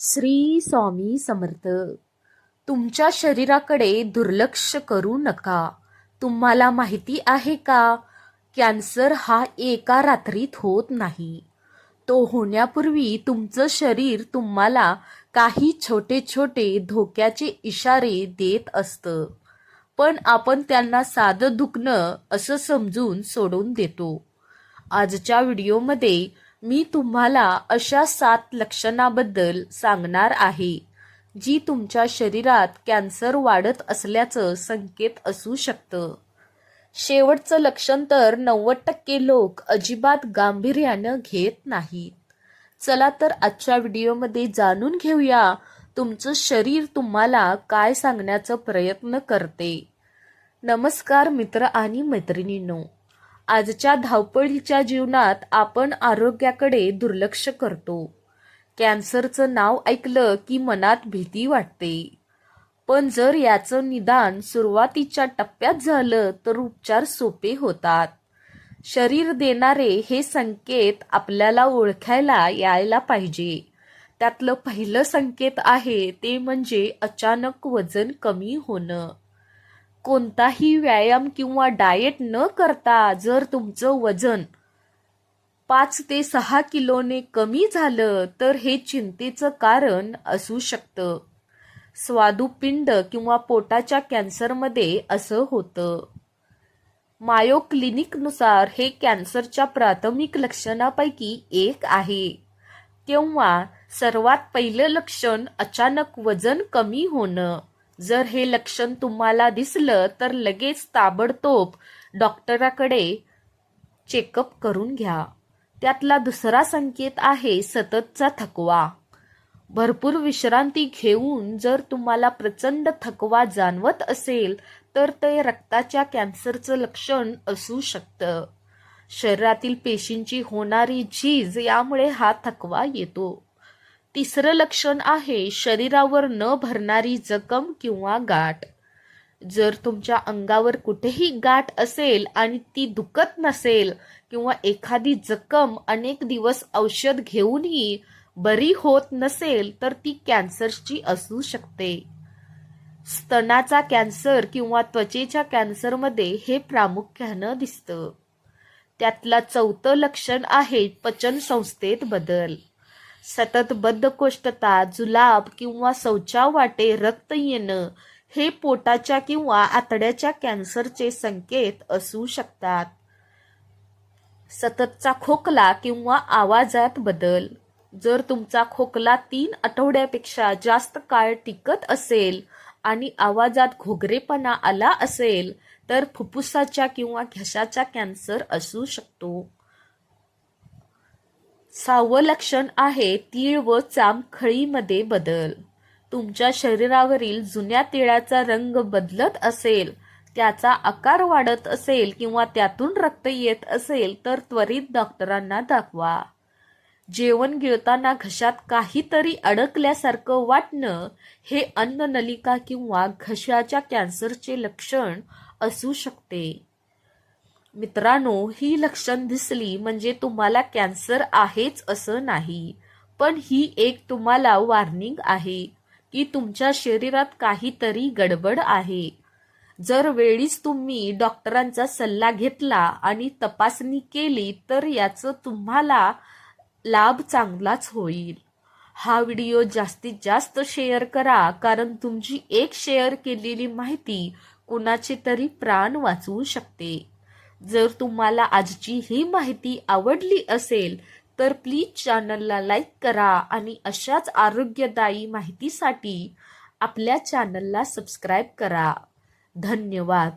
श्री स्वामी समर्थ. तुमच्या शरीराकडे दुर्लक्ष करू नका. तुम्हाला माहिती आहे का? कॅन्सर हा एका रात्रीत होत नाही. तो होण्यापूर्वी तुमचं शरीर तुम्हाला काही छोटे छोटे धोक्याचे इशारे देत असतं. पण आपण त्यांना साधं दुखणं असं समजून सोडून देतो. आजच्या व्हिडिओमध्ये मी तुम्हाला अशा सात लक्षणाबद्दल सांगणार आहे जी तुमच्या शरीरात कॅन्सर वाढत असल्याचं संकेत असू शकतं. शेवटचं लक्षण तर नव्वद टक्के लोक अजिबात गांभीर्यानं घेत नाहीत. चला तर आजच्या व्हिडिओमध्ये जाणून घेऊया तुमचं शरीर तुम्हाला काय सांगण्याचा प्रयत्न करते. नमस्कार मित्र आणि मैत्रिणींनो. आजच्या धावपळीच्या जीवनात आपण आरोग्याकडे दुर्लक्ष करतो. कॅन्सरचं नाव ऐकलं की मनात भीती वाटते. पण जर याचं निदान सुरुवातीच्या टप्प्यात झालं तर उपचार सोपे होतात. शरीर देणारे हे संकेत आपल्याला ओळखायला यायला पाहिजे. त्यातलं पहिलं संकेत आहे ते म्हणजे अचानक वजन कमी होणं. कोणताही व्यायाम किंवा डाएट न करता जर तुमचं वजन पाच ते सहा किलोने कमी झालं तर हे चिंतेचं कारण असू शकतं. स्वादुपिंड किंवा पोटाच्या कॅन्सरमध्ये असं होतं. मायो क्लिनिकनुसार हे कॅन्सरच्या प्राथमिक लक्षणापैकी एक आहे. तेव्हा सर्वात पहिलं लक्षण अचानक वजन कमी होणं जर हे लक्षण तुम्हाला दिसलं तर लगेच ताबडतोब डॉक्टराकडे चेकअप करून घ्या. त्यातला दुसरा संकेत आहे सततचा थकवा. भरपूर विश्रांती घेऊन जर तुम्हाला प्रचंड थकवा जाणवत असेल तर ते रक्ताच्या कॅन्सरचं लक्षण असू शकतं. शरीरातील पेशींची होणारी झीज यामुळे हा थकवा येतो. तिसरं लक्षण आहे शरीरावर न भरणारी जखम किंवा गाठ. जर तुमच्या अंगावर कुठेही गाठ असेल आणि ती दुखत नसेल किंवा एखादी जखम अनेक दिवस औषध घेऊनही बरी होत नसेल तर ती कॅन्सरची असू शकते. स्तनाचा कॅन्सर किंवा त्वचेच्या कॅन्सरमध्ये हे प्रामुख्यानं दिसतं. त्यातला चौथं लक्षण आहे पचन संस्थेत बदल. सतत बद्धकोष्ठता जुलाब किंवा शौचावाटे रक्त येणं हे पोटाच्या किंवा आतड्याच्या कॅन्सरचे संकेत असू शकतात. सततचा खोकला किंवा आवाजात बदल. जर तुमचा खोकला तीन आठवड्यापेक्षा जास्त काळ टिकत असेल आणि आवाजात घोगरेपणा आला असेल तर फुफ्फुसाच्या किंवा घशाचा कॅन्सर असू शकतो. सहावं लक्षण आहे तीळ व चामखळीमध्ये बदल. तुमच्या शरीरावरील जुन्या तिळाचा रंग बदलत असेल त्याचा आकार वाढत असेल किंवा त्यातून रक्त येत असेल तर त्वरित डॉक्टरांना दाखवा. जेवण गिळताना घशात काहीतरी अडकल्यासारखं वाटणं हे अन्ननलिका किंवा घशाच्या कॅन्सरचे लक्षण असू शकते. मित्रांनो ही लक्षण दिसली म्हणजे तुम्हाला कॅन्सर आहेच असं नाही. पण ही एक तुम्हाला वॉर्निंग आहे की तुमच्या शरीरात काहीतरी गडबड आहे. जर वेळीच तुम्ही डॉक्टरांचा सल्ला घेतला आणि तपासणी केली तर याचं तुम्हाला लाभ चांगलाच होईल. हा व्हिडिओ जास्तीत जास्त शेअर करा कारण तुमची एक शेअर केलेली माहिती कुणाचे तरी प्राण वाचवू शकते. जर तुम्हाला आजची ही माहिती आवडली असेल तर प्लीज चॅनलला लाईक करा आणि अशाच आरोग्यदायी माहितीसाठी आपल्या चॅनलला सबस्क्राईब करा. धन्यवाद.